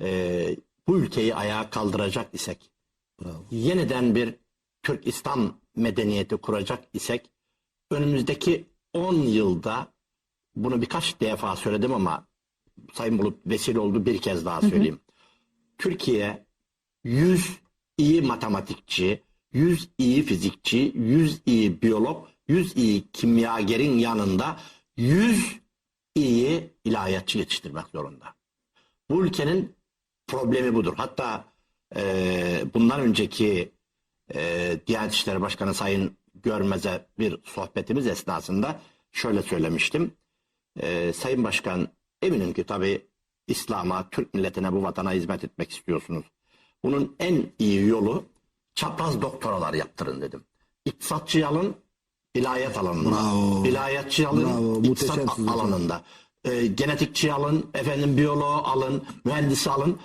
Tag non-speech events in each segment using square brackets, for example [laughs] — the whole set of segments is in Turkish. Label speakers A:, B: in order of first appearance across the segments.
A: e, bu ülkeyi ayağa kaldıracak isek, yeniden bir Türk İslam medeniyeti kuracak isek, önümüzdeki 10 yılda bunu birkaç defa söyledim ama Sayın Bulut vesile oldu bir kez daha söyleyeyim. Türkiye 100 iyi matematikçi, 100 iyi fizikçi, 100 iyi biyolog, 100 iyi kimyagerin yanında 100 iyi ilahiyatçı yetiştirmek zorunda. Bu ülkenin problemi budur. Hatta e, bundan önceki e, Diyanet İşleri Başkanı Sayın Görmez'e bir sohbetimiz esnasında şöyle söylemiştim. E, Sayın Başkan eminim ki tabii İslam'a, Türk milletine, bu vatana hizmet etmek istiyorsunuz. Bunun en iyi yolu çapraz doktoralar yaptırın dedim. İktisatçı alın, ilahiyat alanında.
B: Bravo.
A: İlahiyatçı alın,
B: Bravo,
A: iktisat alanında. E, genetikçi alın, efendim biyoloğu alın, mühendisi alın.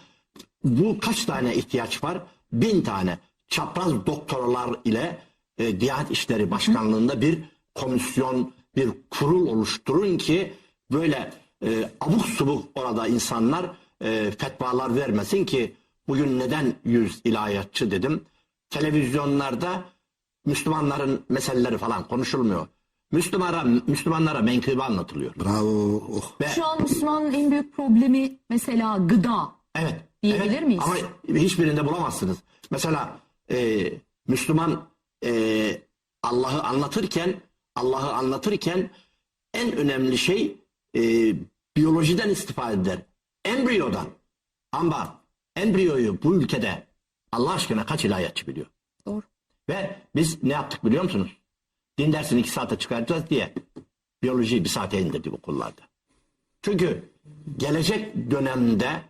A: Bu kaç tane ihtiyaç var? Bin tane. Çapraz doktoralar ile e, Diyanet İşleri Başkanlığı'nda bir komisyon, bir kurul oluşturun ki böyle e, abuk subuk orada insanlar e, fetvalar vermesin ki bugün neden yüz ilahiyatçı dedim. Televizyonlarda Müslümanların meseleleri falan konuşulmuyor. Müslümanlara, Müslümanlara menkıbe anlatılıyor.
B: Bravo. Oh.
A: Ve
C: Şu an Müslümanın en büyük problemi mesela gıda.
A: Evet.
C: Diyebilir
A: evet.
C: miyiz?
A: Ama hiçbirinde bulamazsınız. Mesela e, Müslüman e, Allah'ı anlatırken Allah'ı anlatırken en önemli şey e, biyolojiden istifade eder. Embriyodan. Ama embriyoyu bu ülkede Allah aşkına kaç ilahiyatçı biliyor?
C: Doğru.
A: Ve biz ne yaptık biliyor musunuz? Din dersini iki saate çıkartacağız diye biyolojiyi bir saate indirdik okullarda. Çünkü gelecek dönemde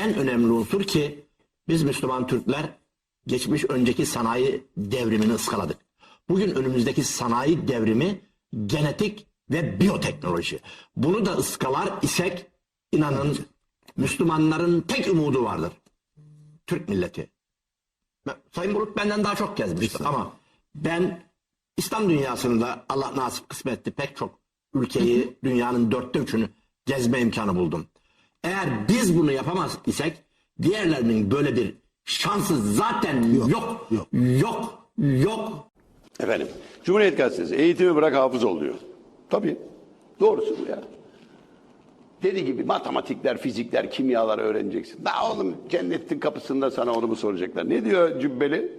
A: en önemli unsur ki biz Müslüman Türkler geçmiş önceki sanayi devrimini ıskaladık. Bugün önümüzdeki sanayi devrimi genetik ve biyoteknoloji. Bunu da ıskalar isek inanın Müslümanların tek umudu vardır. Türk milleti. Sayın Bulut benden daha çok gezmiştir ama ben İslam dünyasında Allah nasip kısmetti pek çok ülkeyi dünyanın dörtte üçünü gezme imkanı buldum. Eğer biz bunu yapamaz isek diğerlerinin böyle bir şansı zaten yok. Yok.
B: yok.
A: Yok. Yok.
D: Efendim, Cumhuriyet Gazetesi eğitimi bırak hafız ol diyor. Tabii. Doğrusu bu ya. Dediği gibi matematikler, fizikler, kimyalar öğreneceksin. Daha oğlum cennetin kapısında sana onu mu soracaklar? Ne diyor cübbeli?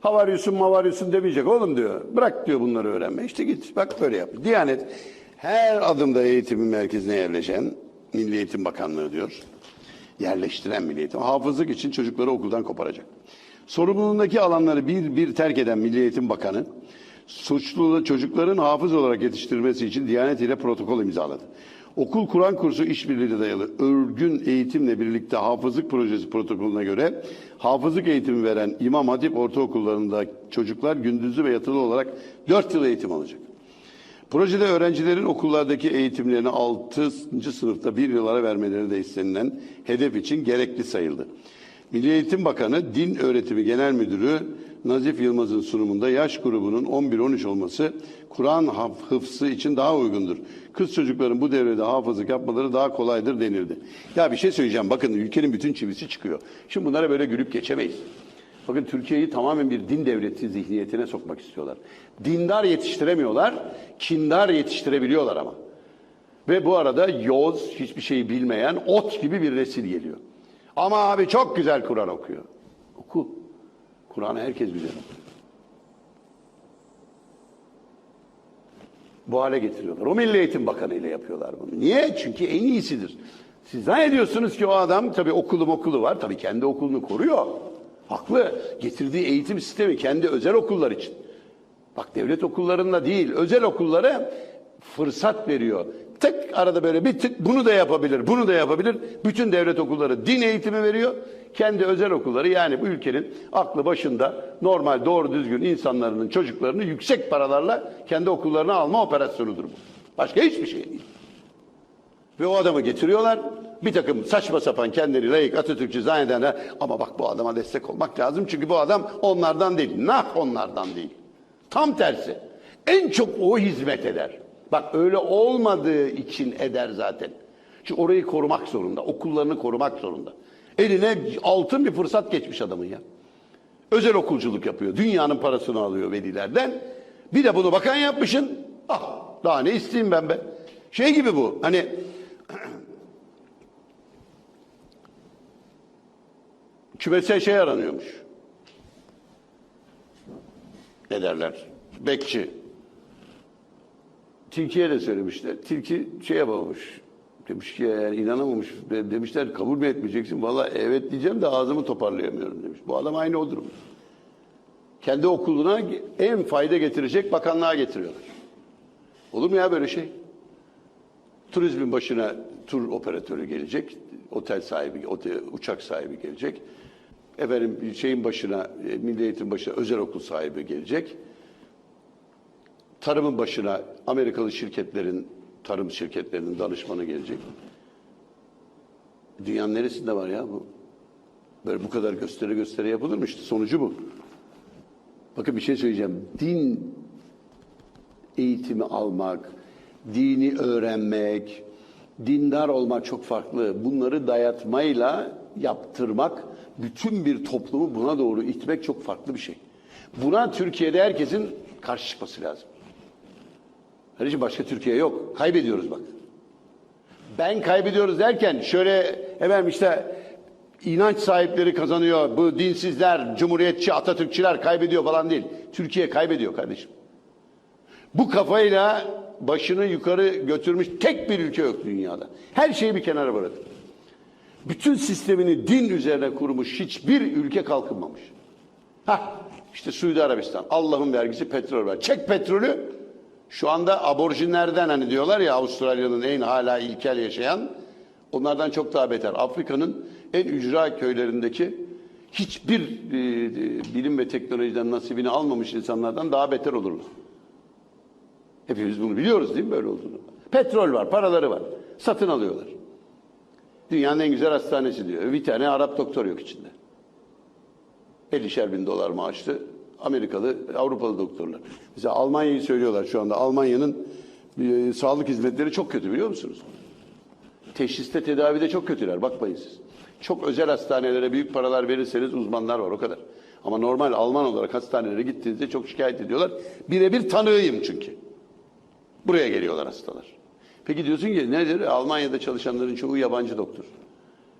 D: Havaryusun mavaryusun demeyecek oğlum diyor. Bırak diyor bunları öğrenme. İşte git bak böyle yap. Diyanet her adımda eğitimin merkezine yerleşen Milli Eğitim Bakanlığı diyor. Yerleştiren Milli Eğitim. Hafızlık için çocukları okuldan koparacak. Sorumluluğundaki alanları bir bir terk eden Milli Eğitim Bakanı suçlu çocukların hafız olarak yetiştirilmesi için Diyanet ile protokol imzaladı. Okul Kur'an kursu işbirliğine dayalı örgün eğitimle birlikte hafızlık projesi protokolüne göre hafızlık eğitimi veren İmam Hatip ortaokullarında çocuklar gündüzlü ve yatılı olarak 4 yıl eğitim alacak. Projede öğrencilerin okullardaki eğitimlerini 6. sınıfta bir yıllara vermeleri de istenilen hedef için gerekli sayıldı. Milli Eğitim Bakanı Din Öğretimi Genel Müdürü Nazif Yılmaz'ın sunumunda yaş grubunun 11-13 olması Kur'an hıfzı için daha uygundur. Kız çocukların bu devrede hafızlık yapmaları daha kolaydır denildi. Ya bir şey söyleyeceğim bakın ülkenin bütün çivisi çıkıyor. Şimdi bunlara böyle gülüp geçemeyiz. Bakın Türkiye'yi tamamen bir din devleti zihniyetine sokmak istiyorlar. Dindar yetiştiremiyorlar, kindar yetiştirebiliyorlar ama. Ve bu arada yoz, hiçbir şeyi bilmeyen ot gibi bir resil geliyor. Ama abi çok güzel Kur'an okuyor. Oku. Kur'an'ı herkes güzel okuyor. Bu hale getiriyorlar. O Milli Eğitim Bakanı ile yapıyorlar bunu. Niye? Çünkü en iyisidir. Siz zannediyorsunuz ki o adam tabii okulu okulu var. Tabii kendi okulunu koruyor. Haklı. Getirdiği eğitim sistemi kendi özel okullar için. Bak devlet okullarında değil, özel okullara fırsat veriyor. Tık arada böyle bir tık bunu da yapabilir, bunu da yapabilir. Bütün devlet okulları din eğitimi veriyor. Kendi özel okulları yani bu ülkenin aklı başında normal doğru düzgün insanların çocuklarını yüksek paralarla kendi okullarına alma operasyonudur bu. Başka hiçbir şey değil. Ve o adamı getiriyorlar. Bir takım saçma sapan kendileri layık Atatürkçü zannedenler ama bak bu adama destek olmak lazım çünkü bu adam onlardan değil. Nah onlardan değil. Tam tersi. En çok o hizmet eder. Bak öyle olmadığı için eder zaten. Çünkü orayı korumak zorunda. Okullarını korumak zorunda. Eline altın bir fırsat geçmiş adamın ya. Özel okulculuk yapıyor. Dünyanın parasını alıyor velilerden. Bir de bunu bakan yapmışın. Ah daha ne isteyeyim ben be. Şey gibi bu. Hani kümese şey aranıyormuş. Ne derler? Bekçi. Tilkiye de söylemişler. Tilki şey yapamamış. Demiş ki yani inanamamış. De- Demişler kabul mü etmeyeceksin? Valla evet diyeceğim de ağzımı toparlayamıyorum demiş. Bu adam aynı o durum. Kendi okuluna en fayda getirecek bakanlığa getiriyorlar. Olur mu ya böyle şey? Turizmin başına tur operatörü gelecek, otel sahibi, otel, uçak sahibi gelecek. Efendim şeyin başına, e, milli eğitim başına özel okul sahibi gelecek. Tarımın başına Amerikalı şirketlerin, tarım şirketlerinin danışmanı gelecek. Dünyanın neresinde var ya bu? Böyle bu kadar gösteri gösteri yapılır mı? İşte sonucu bu. Bakın bir şey söyleyeceğim. Din eğitimi almak, dini öğrenmek, dindar olmak çok farklı. Bunları dayatmayla yaptırmak, bütün bir toplumu buna doğru itmek çok farklı bir şey. Buna Türkiye'de herkesin karşı çıkması lazım. Kardeşim başka Türkiye yok. Kaybediyoruz bak. Ben kaybediyoruz derken şöyle efendim işte inanç sahipleri kazanıyor. Bu dinsizler, cumhuriyetçi, Atatürkçüler kaybediyor falan değil. Türkiye kaybediyor kardeşim. Bu kafayla başını yukarı götürmüş tek bir ülke yok dünyada. Her şeyi bir kenara bırakın. Bütün sistemini din üzerine kurmuş hiçbir ülke kalkınmamış. Ha işte Suudi Arabistan Allah'ın vergisi petrol var. Çek petrolü şu anda aborjinlerden hani diyorlar ya Avustralya'nın en hala ilkel yaşayan onlardan çok daha beter. Afrika'nın en ücra köylerindeki hiçbir e, e, bilim ve teknolojiden nasibini almamış insanlardan daha beter olurlar. Hepimiz bunu biliyoruz değil mi böyle olduğunu? Petrol var, paraları var. Satın alıyorlar. Dünyanın en güzel hastanesi diyor. Bir tane Arap doktor yok içinde. 50'şer bin dolar maaşlı Amerikalı, Avrupalı doktorlar. Mesela Almanya'yı söylüyorlar şu anda. Almanya'nın e, sağlık hizmetleri çok kötü biliyor musunuz? Teşhiste, tedavide çok kötüler. Bakmayın siz. Çok özel hastanelere büyük paralar verirseniz uzmanlar var o kadar. Ama normal Alman olarak hastanelere gittiğinizde çok şikayet ediyorlar. Birebir tanığıyım çünkü. Buraya geliyorlar hastalar. Peki diyorsun ki nedir? Almanya'da çalışanların çoğu yabancı doktor.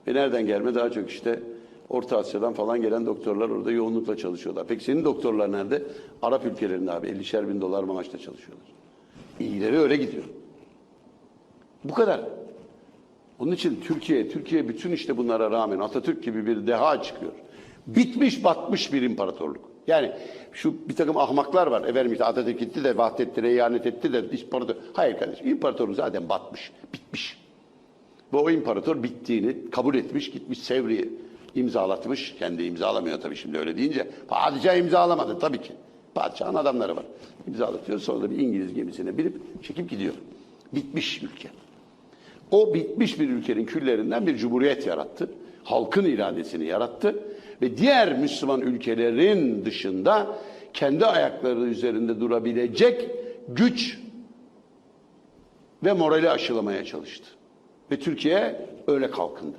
D: E nereden gelme? Daha çok işte Orta Asya'dan falan gelen doktorlar orada yoğunlukla çalışıyorlar. Peki senin doktorlar nerede? Arap ülkelerinde abi 50'şer bin dolar maaşla çalışıyorlar. İyileri öyle gidiyor. Bu kadar. Onun için Türkiye, Türkiye bütün işte bunlara rağmen Atatürk gibi bir deha çıkıyor. Bitmiş batmış bir imparatorluk. Yani şu bir takım ahmaklar var. Efendim işte Atatürk gitti de Vahdettin'e ihanet etti de imparator. Hayır kardeşim imparatorluk zaten batmış, bitmiş. Ve o imparator bittiğini kabul etmiş, gitmiş Sevri'yi imzalatmış. Kendi imzalamıyor tabii şimdi öyle deyince. Padişah imzalamadı tabii ki. Padişahın adamları var. İmzalatıyor sonra da bir İngiliz gemisine binip çekip gidiyor. Bitmiş ülke. O bitmiş bir ülkenin küllerinden bir cumhuriyet yarattı. Halkın iradesini yarattı. Ve diğer Müslüman ülkelerin dışında kendi ayakları üzerinde durabilecek güç ve morali aşılamaya çalıştı. Ve Türkiye öyle kalkındı.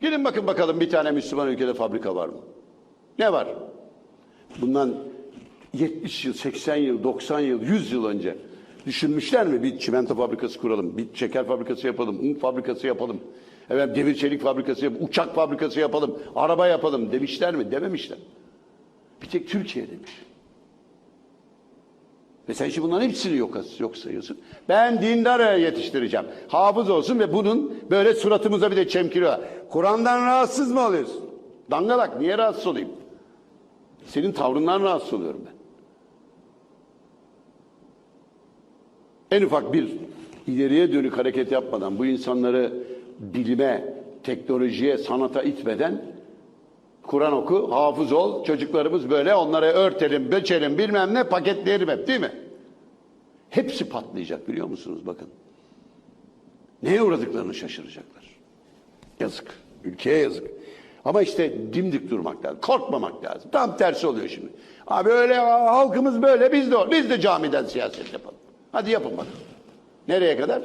D: Gidin bakın bakalım bir tane Müslüman ülkede fabrika var mı? Ne var? Bundan 70 yıl, 80 yıl, 90 yıl, 100 yıl önce düşünmüşler mi? Bir çimento fabrikası kuralım, bir şeker fabrikası yapalım, un fabrikası yapalım, efendim, demir çelik fabrikası yapalım, uçak fabrikası yapalım, araba yapalım demişler mi? Dememişler. Bir tek Türkiye demiş. Ve sen şimdi bunların hepsini yok, yok sayıyorsun. Ben dindar yetiştireceğim. Hafız olsun ve bunun böyle suratımıza bir de çemkiriyor. Kur'an'dan rahatsız mı oluyorsun? Dangalak niye rahatsız olayım? Senin tavrından rahatsız oluyorum ben. En ufak bir ileriye dönük hareket yapmadan bu insanları bilime, teknolojiye, sanata itmeden Kur'an oku, hafız ol, çocuklarımız böyle onları örtelim, böçelim bilmem ne paketleyelim hep değil mi? Hepsi patlayacak biliyor musunuz bakın. Neye uğradıklarını şaşıracaklar. Yazık. Ülkeye yazık. Ama işte dimdik durmak lazım. Korkmamak lazım. Tam tersi oluyor şimdi. Abi öyle halkımız böyle biz de biz de camiden siyaset yapalım. Hadi yapın bakalım. Nereye kadar?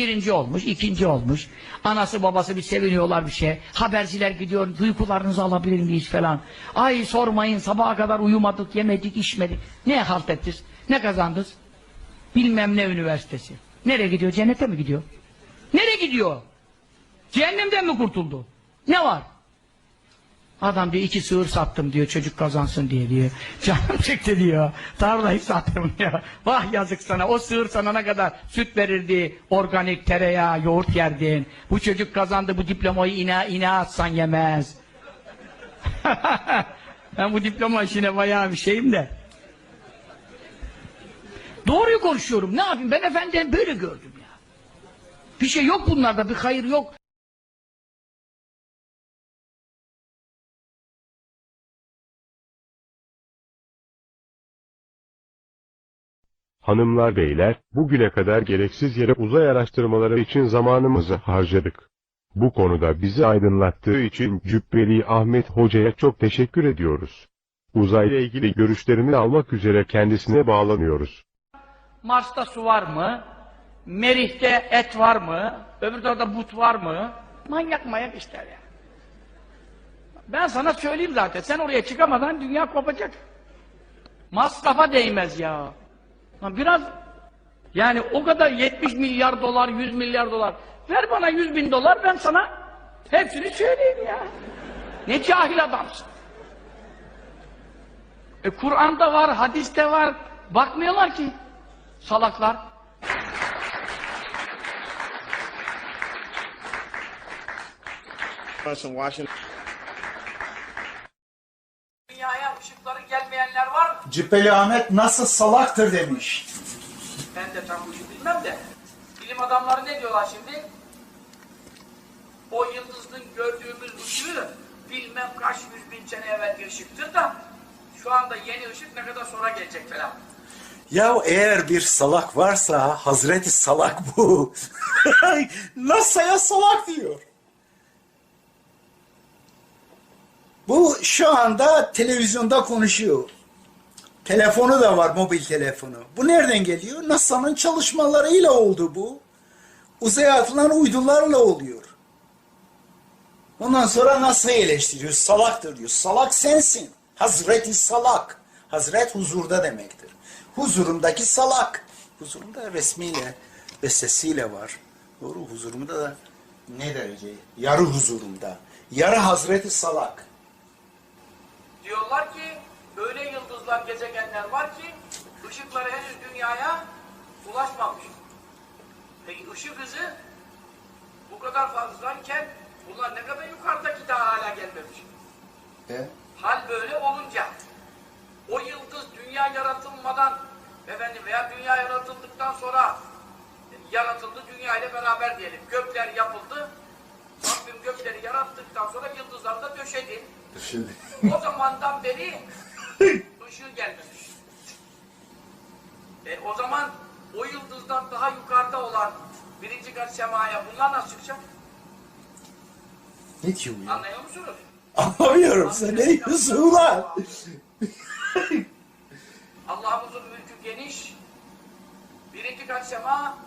B: Birinci olmuş, ikinci olmuş. Anası babası bir seviniyorlar bir şey. Haberciler gidiyor, duygularınızı alabilir miyiz falan. Ay sormayın, sabaha kadar uyumadık, yemedik, içmedik. Ne halt ettiniz? Ne kazandınız? Bilmem ne üniversitesi. Nereye gidiyor? Cennete mi gidiyor? Nereye gidiyor? Cehennemden mi kurtuldu? Ne var? Adam diyor iki sığır sattım diyor çocuk kazansın diye diyor. Canım [laughs] çekti diyor. Tarlayı sattım diyor. Vah yazık sana o sığır sana ne kadar süt verirdi. Organik tereyağı yoğurt yerdin. Bu çocuk kazandı bu diplomayı ina ina atsan yemez. [laughs] ben bu diploma işine bayağı bir şeyim de. Doğruyu konuşuyorum ne yapayım ben efendiden böyle gördüm ya. Bir şey yok bunlarda bir hayır yok.
E: Hanımlar beyler, bugüne kadar gereksiz yere uzay araştırmaları için zamanımızı harcadık. Bu konuda bizi aydınlattığı için Cübbeli Ahmet Hoca'ya çok teşekkür ediyoruz. Uzayla ilgili görüşlerini almak üzere kendisine bağlanıyoruz.
B: Mars'ta su var mı? Merih'te et var mı? Öbür tarafta but var mı? Manyak manyak işler ya. Ben sana söyleyeyim zaten. Sen oraya çıkamadan dünya kopacak. Masrafa değmez ya. Lan Biraz yani o kadar 70 milyar dolar, 100 milyar dolar. Ver bana 100 bin dolar ben sana hepsini söyleyeyim ya. Ne cahil adamsın. E Kur'an'da var, hadiste var. Bakmıyorlar ki. Salaklar. Dünyaya ışıkları gelmeyenler var mı?
F: Cübbeli Ahmet nasıl salaktır demiş.
B: Ben de tam bu işi bilmem de. Bilim adamları ne diyorlar şimdi? O yıldızın gördüğümüz ışığı bilmem kaç yüz bin sene evvel bir ışıktır da şu anda yeni ışık ne kadar sonra gelecek falan.
F: Ya eğer bir salak varsa Hazreti Salak bu. [laughs] NASA'ya salak diyor. Bu şu anda televizyonda konuşuyor. Telefonu da var, mobil telefonu. Bu nereden geliyor? NASA'nın çalışmalarıyla oldu bu. Uzaya atılan uydularla oluyor. Ondan sonra NASA'yı eleştiriyor. Salaktır diyor. Salak sensin. Hazreti Salak. Hazret huzurda demektir. Huzurumdaki salak. Huzurumda resmiyle ve sesiyle var. Doğru huzurumda da ne derece? Yarı huzurumda. Yarı Hazreti Salak.
B: Diyorlar ki öyle yıldızlar, gezegenler var ki ışıkları henüz dünyaya ulaşmamış. Peki ışık hızı bu kadar fazlayken bunlar ne kadar yukarıdaki daha hala gelmemiş.
F: E?
B: Hal böyle olunca o yıldız dünya yaratılmadan efendim veya dünya yaratıldıktan sonra yaratıldı dünya ile beraber diyelim. Gökler yapıldı. Rabbim gökleri yarattıktan sonra yıldızları da döşedi.
F: Şimdi.
B: O zamandan beri ışığı gelmemiş. E, o zaman o yıldızdan daha yukarıda olan birinci kat semaya bunlar nasıl çıkacak?
F: Ne diyor ya?
B: Anlıyor musunuz?
F: Anlamıyorum sen ne diyorsun ulan?
B: Allah'ımızın mülkü geniş. Birinci kat sema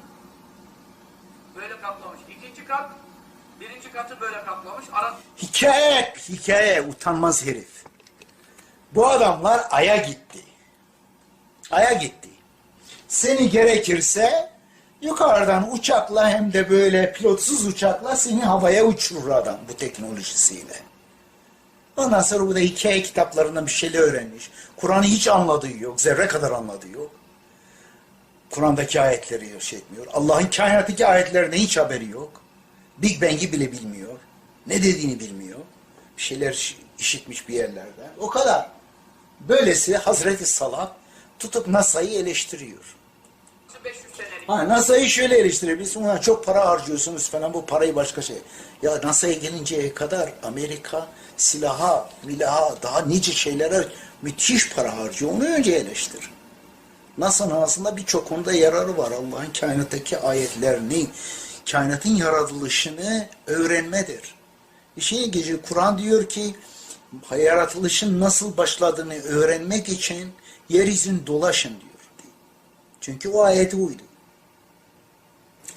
B: böyle kaplamış. İkinci kat birinci katı böyle kaplamış. Ara
F: Hikaye, hikaye utanmaz herif. Bu adamlar Ay'a gitti. Ay'a gitti. Seni gerekirse yukarıdan uçakla hem de böyle pilotsuz uçakla seni havaya uçurur adam bu teknolojisiyle. Ondan sonra bu da hikaye kitaplarından bir şeyler öğrenmiş. Kur'an'ı hiç anladığı yok. Zerre kadar anladığı yok. Kur'an'daki ayetleri şey etmiyor. Allah'ın kainattaki ayetlerine hiç haberi yok. Big Bang'i bile bilmiyor. Ne dediğini bilmiyor. Bir şeyler iş- işitmiş bir yerlerde. O kadar. Böylesi Hazreti Salah tutup NASA'yı eleştiriyor.
B: 500 senelik.
F: Ha, NASA'yı şöyle eleştiriyor. Biz ona çok para harcıyorsunuz falan bu parayı başka şey. Ya NASA'ya gelinceye kadar Amerika silaha, milaha daha nice şeylere müthiş para harcıyor. Onu önce eleştir. NASA'nın aslında birçok konuda yararı var. Allah'ın kainattaki ayetlerini, kainatın yaratılışını öğrenmedir. İşin gece Kur'an diyor ki yaratılışın nasıl başladığını öğrenmek için yeryüzünü dolaşın diyor. Çünkü o ayeti uydu.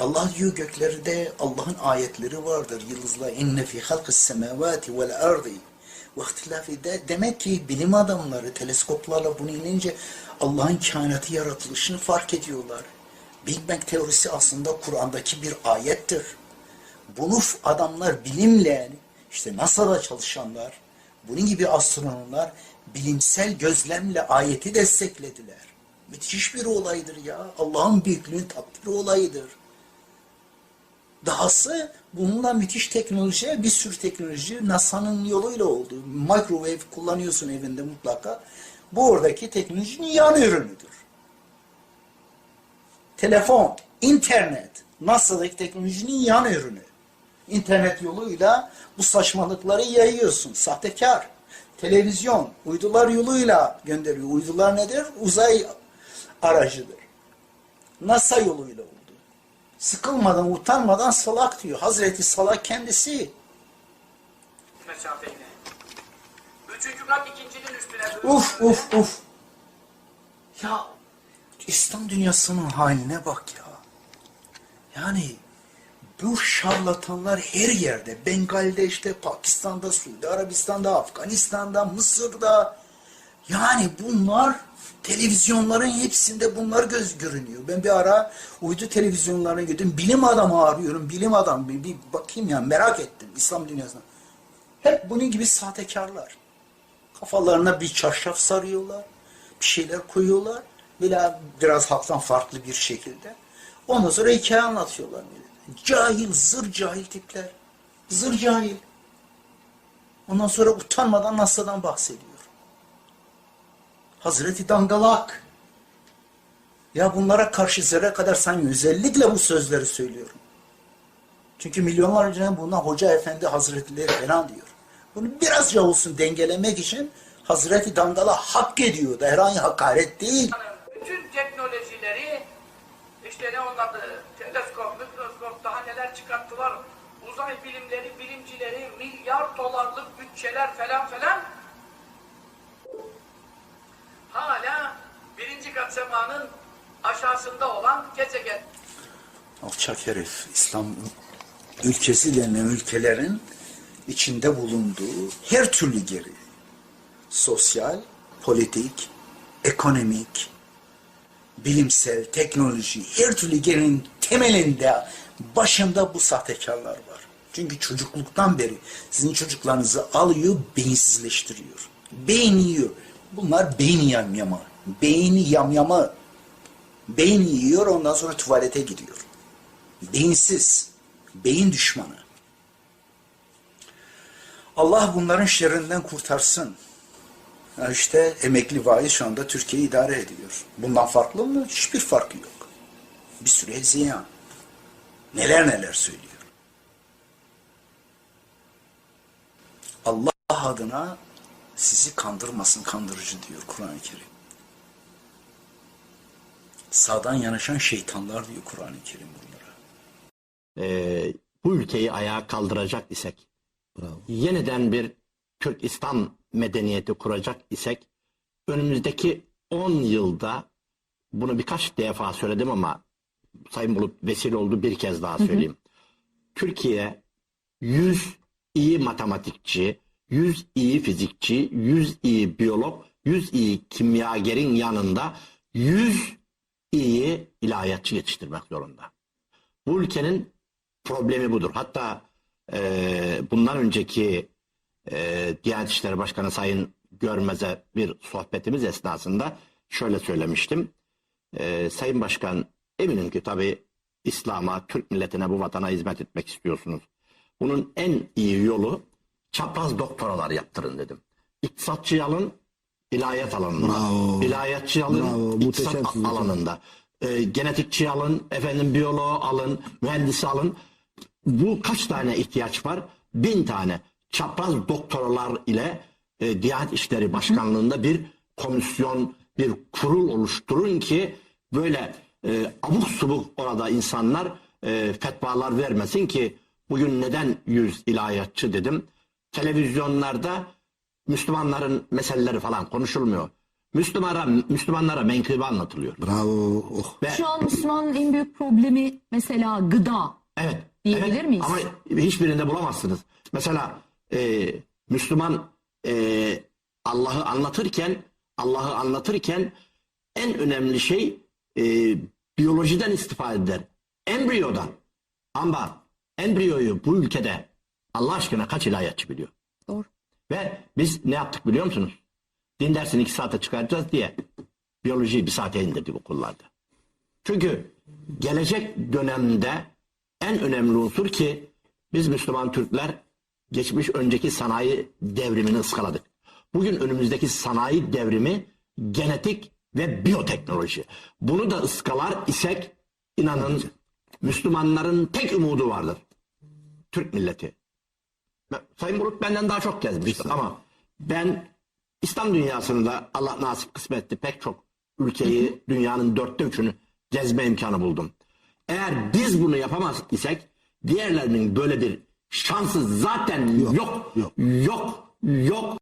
F: Allah diyor göklerde Allah'ın ayetleri vardır. Yıldızlar inne fi halkis semavati vel ardi ve ihtilafi de demek ki bilim adamları teleskoplarla bunu inince Allah'ın kainatı yaratılışını fark ediyorlar. Big Bang teorisi aslında Kur'an'daki bir ayettir. Bunu adamlar bilimle işte NASA'da çalışanlar, bunun gibi astronomlar bilimsel gözlemle ayeti desteklediler. Müthiş bir olaydır ya. Allah'ın büyüklüğünün takdiri olayıdır. Dahası bununla müthiş teknoloji, bir sürü teknoloji NASA'nın yoluyla oldu. Microwave kullanıyorsun evinde mutlaka. Bu oradaki teknolojinin yan ürünüdür. Telefon, internet, NASA'daki teknolojinin yan ürünü. İnternet yoluyla bu saçmalıkları yayıyorsun. Sahtekar. Televizyon, uydular yoluyla gönderiyor. Uydular nedir? Uzay aracıdır. NASA yoluyla oldu. Sıkılmadan, utanmadan salak diyor. Hazreti Salak kendisi.
G: mesafeyle. Üçüncü kat ikincinin üstüne.
F: Uf uf uf. Ya İslam dünyasının haline bak ya. Yani bu şarlatanlar her yerde. Bengal'de işte, Pakistan'da, Suudi Arabistan'da, Afganistan'da, Mısır'da. Yani bunlar televizyonların hepsinde bunlar göz görünüyor. Ben bir ara uydu televizyonlarına gittim. Bilim adamı arıyorum. Bilim adamı. Bir, bir bakayım ya merak ettim İslam dünyasına. Hep bunun gibi sahtekarlar. Kafalarına bir çarşaf sarıyorlar. Bir şeyler koyuyorlar. Böyle biraz halktan farklı bir şekilde. Ondan sonra hikaye anlatıyorlar. millete. Cahil, zır cahil tipler. Zır cahil. Ondan sonra utanmadan NASA'dan bahsediyor. Hazreti Dangalak. Ya bunlara karşı zerre kadar sanki özellikle bu sözleri söylüyorum. Çünkü milyonlar önceden bundan Hoca Efendi Hazretleri falan diyor. Bunu birazca olsun dengelemek için Hazreti Dangala hak ediyor herhangi hakaret değil.
G: Bütün teknolojileri işte ne onun teleskop, mikroskop daha neler çıkarttılar. Uzay bilimleri, bilimcileri milyar dolarlık bütçeler falan falan. Hala birinci kat semanın aşağısında olan gezegen.
F: Alçak herif İslam ülkesi denilen ülkelerin içinde bulunduğu her türlü geri sosyal, politik, ekonomik, bilimsel, teknoloji her türlü gerinin temelinde başında bu sahtekarlar var. Çünkü çocukluktan beri sizin çocuklarınızı alıyor, beyinsizleştiriyor. Beyin yiyor. Bunlar beyin yamyama. Beyni yamyama. Beyin yiyor ondan sonra tuvalete gidiyor. Beyinsiz. Beyin düşmanı. Allah bunların şerrinden kurtarsın. Ya işte emekli vaiz şu anda Türkiye idare ediyor. Bundan farklı mı? Hiçbir farkı yok. Bir sürü heziyan. Neler neler söylüyor. Allah adına sizi kandırmasın kandırıcı diyor Kur'an-ı Kerim. Sağdan yanaşan şeytanlar diyor Kur'an-ı Kerim bunlara.
A: Ee, bu ülkeyi ayağa kaldıracak isek, yeniden bir Türk İslam medeniyeti kuracak isek, önümüzdeki 10 yılda bunu birkaç defa söyledim ama Sayın Bulut vesile oldu bir kez daha söyleyeyim. Türkiye 100 iyi matematikçi, 100 iyi fizikçi, 100 iyi biyolog, 100 iyi kimyagerin yanında 100 iyi ilahiyatçı yetiştirmek zorunda. Bu ülkenin problemi budur. Hatta e, bundan önceki e, Diyanet İşleri Başkanı Sayın Görmez'e bir sohbetimiz esnasında şöyle söylemiştim. E, Sayın Başkan eminim ki tabii İslam'a, Türk milletine, bu vatana hizmet etmek istiyorsunuz. Bunun en iyi yolu çapraz doktoralar yaptırın dedim. İktisatçı alın, ilahiyat alanında.
H: Bravo.
A: İlahiyatçı alın,
H: Bravo,
A: iktisat
H: hocam.
A: alanında. E, genetikçi alın, efendim biyoloğu alın, mühendisi alın. Bu kaç tane ihtiyaç var? Bin tane. Çapraz doktoralar ile e, Diyanet İşleri Başkanlığı'nda bir komisyon, bir kurul oluşturun ki böyle e, abuk subuk orada insanlar e, fetvalar vermesin ki bugün neden yüz ilahiyatçı dedim. Televizyonlarda Müslümanların meseleleri falan konuşulmuyor. Müslümanlara, Müslümanlara menkıbe anlatılıyor.
H: Bravo. Oh.
A: Ve
C: Şu an Müslümanın en büyük problemi mesela gıda.
A: Evet.
C: Diyebilir
A: evet,
C: miyiz?
A: Ama hiçbirinde bulamazsınız. Mesela e, Müslüman e, Allah'ı anlatırken Allah'ı anlatırken en önemli şey e, biyolojiden istifade eder. Embriyodan. Ama embriyoyu bu ülkede Allah aşkına kaç ilahiyatçı biliyor?
C: Doğru.
A: Ve biz ne yaptık biliyor musunuz? Din dersini iki saate çıkaracağız diye biyolojiyi bir saate indirdik okullarda. Çünkü gelecek dönemde en önemli unsur ki biz Müslüman Türkler geçmiş önceki sanayi devrimini ıskaladık. Bugün önümüzdeki sanayi devrimi genetik ve biyoteknoloji. Bunu da ıskalar isek inanın Müslümanların tek umudu vardır. Türk milleti. Sayın Bulut benden daha çok gezmiştir ama ben İslam dünyasında Allah nasip kısmetti pek çok ülkeyi dünyanın dörtte üçünü gezme imkanı buldum. Eğer biz bunu yapamaz isek diğerlerinin böyle bir şansı zaten yok. Yok. Yok. yok.